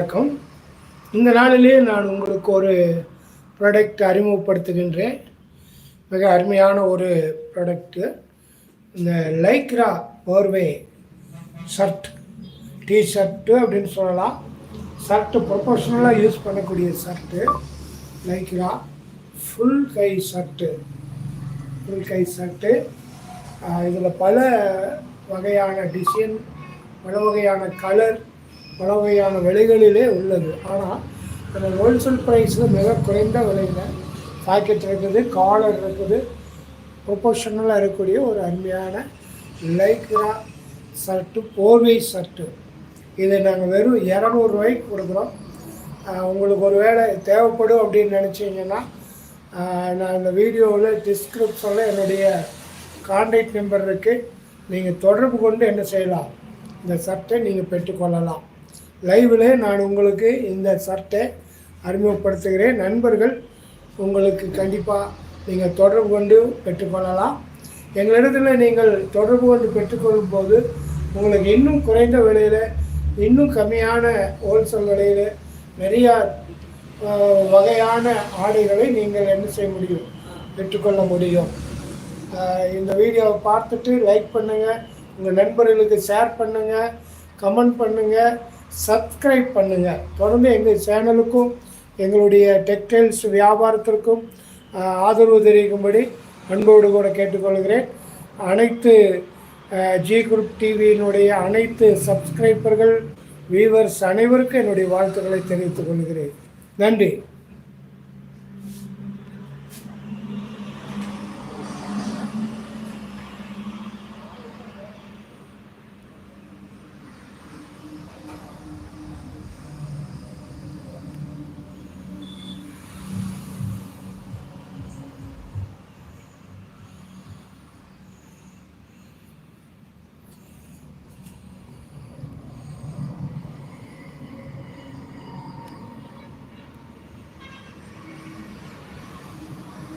வணக்கம். இந்த நாளிலே நான் உங்களுக்கு ஒரு ப்ராடக்ட் அறிமுகப்படுத்துகின்றேன். மிக அருமையான ஒரு ப்ராடக்ட்டு இந்த லைக்ரா போர்வே ஷர்ட் டி ஷர்ட்டு அப்படின்னு சொல்லலாம். ஷர்ட்டு ப்ரொஃபஷ்னலாக யூஸ் பண்ணக்கூடிய ஷர்ட்டு லைக்ரா ஃபுல் கை ஷர்ட்டு ஃபுல் கை ஷர்ட்டு இதில் பல வகையான டிசைன் பல வகையான கலர் பல வகையான விலைகளிலே உள்ளது. ஆனால் அந்த ஹோல்சேல் ப்ரைஸில் மிக குறைந்த விலையில் பாக்கெட் இருக்குது காலர் இருக்குது ப்ரொபோஷனலாக இருக்கக்கூடிய ஒரு அருமையான லைக்ரா ஷர்ட்டு போர்வை ஷர்ட்டு இதை நாங்கள் வெறும் இரநூறுவாய்க்கு கொடுக்குறோம். உங்களுக்கு ஒரு வேளை தேவைப்படும் அப்படின்னு நினச்சிங்கன்னா நான் இந்த வீடியோவில் டிஸ்கிரிப்ஷனில் என்னுடைய கான்டாக்ட் நம்பர் இருக்குது நீங்கள் தொடர்பு கொண்டு என்ன செய்யலாம்? இந்த சட்டை நீங்கள் பெற்றுக்கொள்ளலாம். லைவில் நான் உங்களுக்கு இந்த சட்டை அறிமுகப்படுத்துகிறேன். நண்பர்கள் உங்களுக்கு கண்டிப்பாக நீங்கள் தொடர்பு கொண்டு பெற்றுக்கொள்ளலாம் எங்களிடத்தில் நீங்கள் தொடர்பு கொண்டு பெற்றுக்கொள்ளும் போது உங்களுக்கு இன்னும் குறைந்த விலையில் இன்னும் கம்மியான ஹோல்சேல் விலையில் நிறையா வகையான ஆடைகளை நீங்கள் என்ன செய்ய முடியும்? பெற்றுக்கொள்ள முடியும். இந்த வீடியோவை பார்த்துட்டு லைக் பண்ணுங்கள் உங்கள் நண்பர்களுக்கு ஷேர் பண்ணுங்கள் கமெண்ட் பண்ணுங்கள் சப்ஸ்கிரைப் பண்ணுங்கள் தொடர்ந்து எங்கள் சேனலுக்கும் எங்களுடைய டெக்டைல்ஸ் வியாபாரத்திற்கும் ஆதரவு தெரிவிக்கும்படி அன்போடு கூட கேட்டுக்கொள்கிறேன். அனைத்து ஜி குரூப் டிவியினுடைய அனைத்து சப்ஸ்கிரைபர்கள் வியூவர்ஸ் அனைவருக்கும் என்னுடைய வாழ்த்துக்களை தெரிவித்துக் கொள்கிறேன். நன்றி.